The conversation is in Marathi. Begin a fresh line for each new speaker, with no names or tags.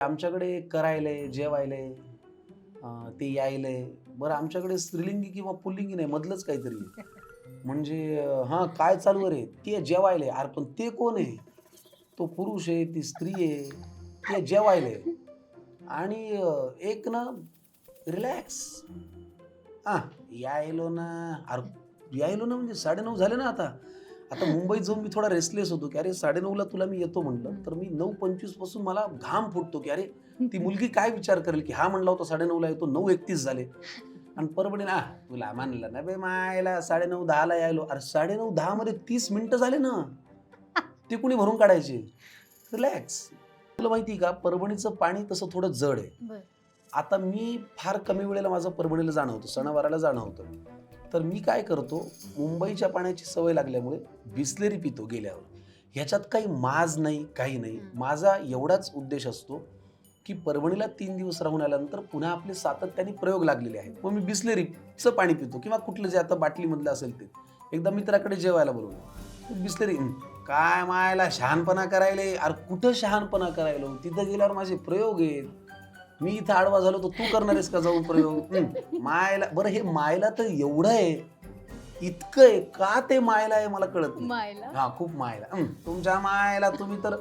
आमच्याकडे करायलंय जेवायलंय ते यायलंय बरं आमच्याकडे स्त्रीलिंगी किंवा पुल्लिंगी नाही मधलंच काहीतरी म्हणजे हां हा काय चालू रे? ते जेवायलंय अरे पण ते कोण आहे? तो पुरुष आहे ती स्त्री आहे ते जेवायलंय आणि एक ना रिलॅक्स. हा यायलो ना. अरे यायलो ना म्हणजे साडेनऊ झाले ना आता. आता मुंबईत जाऊन मी थोडा रेस्टलेस होतो की अरे साडेनऊला तुला मी येतो म्हणलं तर मी नऊ पंचवीसपासून मला घाम फुटतो की अरे ती मुलगी काय विचार करेल की हा म्हणला होता साडेनऊला येतो नऊ एकतीस झाले. आणि परभणी ना तुला मानलं ना बे मायला साडेनऊ दहाला यायलो. अरे साडेनऊ दहा मध्ये तीस मिनिटं झाले ना. ते कुणी भरून काढायचे? रिलॅक्स तुला माहिती का परभणीचं पाणी तसं थोडं जड आहे. आता मी फार कमी वेळेला माझं परभणीला जाणं होतं सणावाराला जाणं होतं. तर मी काय करतो मुंबईच्या पाण्याची सवय लागल्यामुळे बिस्लेरी पितो गेल्यावर. ह्याच्यात काही माज नाही काही नाही. माझा एवढाच उद्देश असतो की परभणीला तीन दिवस राहून आल्यानंतर पुन्हा आपले सातत्याने प्रयोग लागलेले आहेत. मग मी बिस्लेरीचं पाणी पितो किंवा कुठलं जे आता बाटलीमधलं असेल ते. एकदा मित्राकडे जेवायला बोलवलं. बिस्लेरी काय मायला शहाणपणा करायले? अरे कुठं शहाणपणा करायलो? तिथं गेल्यावर माझे प्रयोग आहेत. मी इथं आडवा झालो तर तू करणार आहेस का जाऊन प्रयोग? हं, मायला बरं हे मायला तर एवढं आहे. इतकं आहे. का ते मायला आहे मला कळत नाही.
मायला?
हा खूप मायला. हं, तुमच्या मायला तुम्ही तर